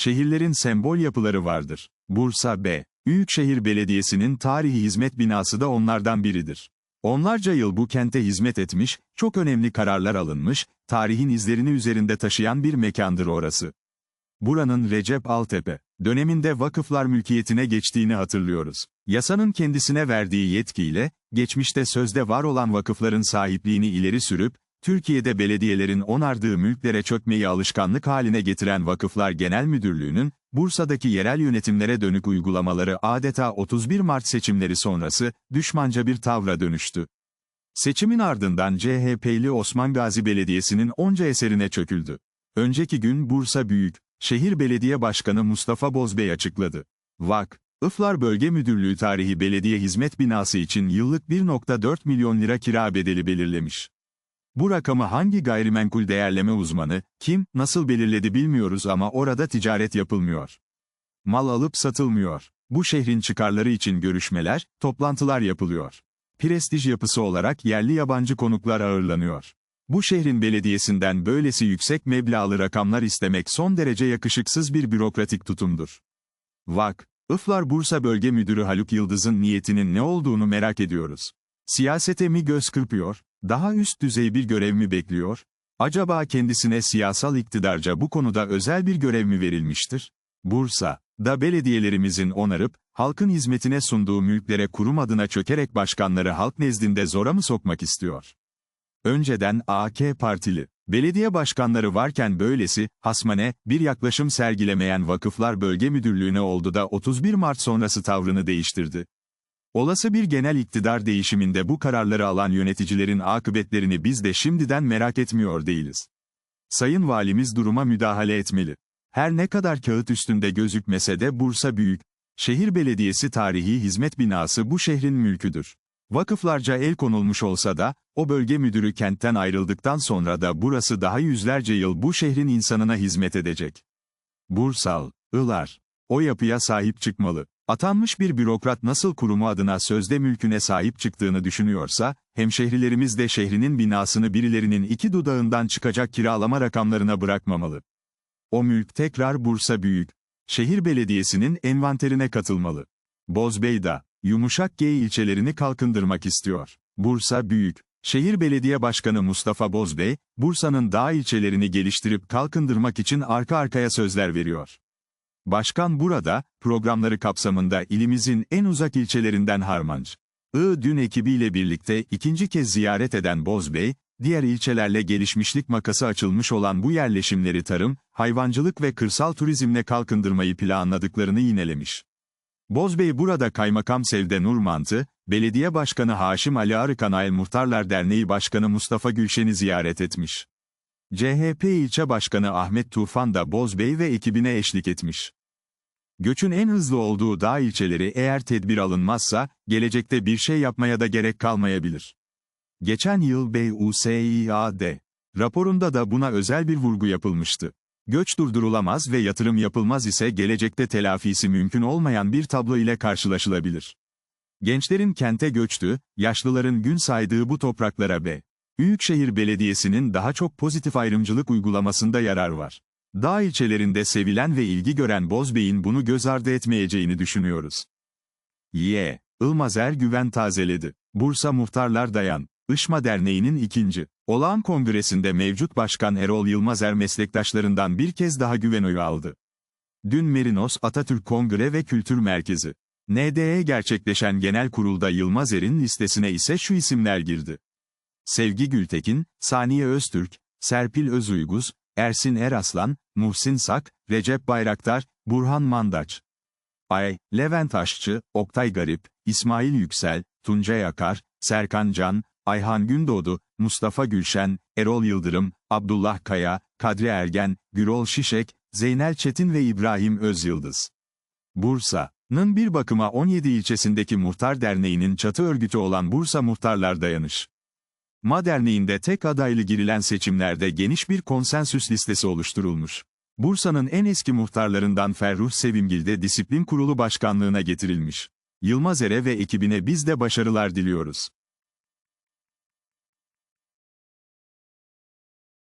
Şehirlerin sembol yapıları vardır. Bursa B. Büyükşehir Belediyesi'nin tarihi hizmet binası da onlardan biridir. Onlarca yıl bu kente hizmet etmiş, çok önemli kararlar alınmış, tarihin izlerini üzerinde taşıyan bir mekandır orası. Buranın Recep Altepe döneminde vakıflar mülkiyetine geçtiğini hatırlıyoruz. Yasanın kendisine verdiği yetkiyle, geçmişte sözde var olan vakıfların sahipliğini ileri sürüp, Türkiye'de belediyelerin onardığı mülklere çökmeyi alışkanlık haline getiren Vakıflar Genel Müdürlüğü'nün, Bursa'daki yerel yönetimlere dönük uygulamaları adeta 31 Mart seçimleri sonrası, düşmanca bir tavra dönüştü. Seçimin ardından CHP'li Osman Gazi Belediyesi'nin onca eserine çöküldü. Önceki gün Bursa Büyük, Şehir Belediye Başkanı Mustafa Bozbey açıkladı. VAK, Iflar Bölge Müdürlüğü Tarihi Belediye Hizmet Binası için yıllık 1.4 milyon lira kira bedeli belirlemiş. Bu rakamı hangi gayrimenkul değerleme uzmanı, kim, nasıl belirledi bilmiyoruz ama orada ticaret yapılmıyor. Mal alıp satılmıyor. Bu şehrin çıkarları için görüşmeler, toplantılar yapılıyor. Prestij yapısı olarak yerli yabancı konuklar ağırlanıyor. Bu şehrin belediyesinden böylesi yüksek meblağlı rakamlar istemek son derece yakışıksız bir bürokratik tutumdur. VAK, Iflar Bursa Bölge Müdürü Haluk Yıldız'ın niyetinin ne olduğunu merak ediyoruz. Siyasete mi göz kırpıyor, daha üst düzey bir görev mi bekliyor? Acaba kendisine siyasal iktidarca bu konuda özel bir görev mi verilmiştir? Bursa, da belediyelerimizin onarıp, halkın hizmetine sunduğu mülklere kurum adına çökerek başkanları halk nezdinde zora mı sokmak istiyor? Önceden AK Partili, belediye başkanları varken böylesi, hasmane, bir yaklaşım sergilemeyen Vakıflar Bölge Müdürlüğü'ne oldu da 31 Mart sonrası tavrını değiştirdi. Olası bir genel iktidar değişiminde bu kararları alan yöneticilerin akıbetlerini biz de şimdiden merak etmiyor değiliz. Sayın Valimiz duruma müdahale etmeli. Her ne kadar kağıt üstünde gözükmese de Bursa Büyük, Şehir Belediyesi tarihi hizmet binası bu şehrin mülküdür. Vakıflarca el konulmuş olsa da, o bölge müdürü kentten ayrıldıktan sonra da burası daha yüzlerce yıl bu şehrin insanına hizmet edecek. Bursal, Ilar, o yapıya sahip çıkmalı. Atanmış bir bürokrat nasıl kurumu adına sözde mülküne sahip çıktığını düşünüyorsa, hemşehrilerimiz de şehrinin binasını birilerinin iki dudağından çıkacak kiralama rakamlarına bırakmamalı. O mülk tekrar Bursa Büyük, şehir belediyesinin envanterine katılmalı. Bozbeyda, Yumuşak G ilçelerini kalkındırmak istiyor. Bursa Büyük, Şehir Belediye Başkanı Mustafa Bozbey, Bursa'nın dağ ilçelerini geliştirip kalkındırmak için arka arkaya sözler veriyor. Başkan burada, programları kapsamında ilimizin en uzak ilçelerinden Harmanç. I dün ekibiyle birlikte ikinci kez ziyaret eden Bozbey, diğer ilçelerle gelişmişlik makası açılmış olan bu yerleşimleri tarım, hayvancılık ve kırsal turizmle kalkındırmayı planladıklarını yinelemiş. Bozbey burada Kaymakam Sevde Nurmantı, Belediye Başkanı Haşim Ali Arıkanayel Muhtarlar Derneği Başkanı Mustafa Gülşen'i ziyaret etmiş. CHP ilçe başkanı Ahmet Tufan da Bozbey ve ekibine eşlik etmiş. Göçün en hızlı olduğu dağ ilçeleri eğer tedbir alınmazsa, gelecekte bir şey yapmaya da gerek kalmayabilir. Geçen yıl BUSİAD raporunda da buna özel bir vurgu yapılmıştı. Göç durdurulamaz ve yatırım yapılmaz ise gelecekte telafisi mümkün olmayan bir tablo ile karşılaşılabilir. Gençlerin kente göçtüğü, yaşlıların gün saydığı bu topraklara B. Büyükşehir Belediyesi'nin daha çok pozitif ayrımcılık uygulamasında yarar var. Dağ ilçelerinde sevilen ve ilgi gören Bozbey'in bunu göz ardı etmeyeceğini düşünüyoruz. Y. Ilmazer Güven tazeledi. Bursa Muhtarlar Dayan. Işma Derneği'nin ikinci. Olağan kongresinde mevcut başkan Erol Yılmazer meslektaşlarından bir kez daha güven oyu aldı. Dün Merinos Atatürk Kongre ve Kültür Merkezi. NDE gerçekleşen genel kurulda Yılmazer'in listesine ise şu isimler girdi. Sevgi Gültekin, Saniye Öztürk, Serpil Özuyguz, Ersin Eraslan, Muhsin Sak, Recep Bayraktar, Burhan Mandaç. Ay, Levent Aşçı, Oktay Garip, İsmail Yüksel, Tuncay Akar, Serkan Can, Ayhan Gündoğdu, Mustafa Gülşen, Erol Yıldırım, Abdullah Kaya, Kadri Ergen, Gürol Şişek, Zeynel Çetin ve İbrahim Özyıldız. Bursa'nın bir bakıma 17 ilçesindeki Muhtar Derneği'nin çatı örgütü olan Bursa Muhtarlar Dayanış. Ma Derneği'nde tek adaylı girilen seçimlerde geniş bir konsensüs listesi oluşturulmuş. Bursa'nın en eski muhtarlarından Ferruh Sevimgil de disiplin kurulu başkanlığına getirilmiş. Yılmaz Ere ve ekibine biz de başarılar diliyoruz.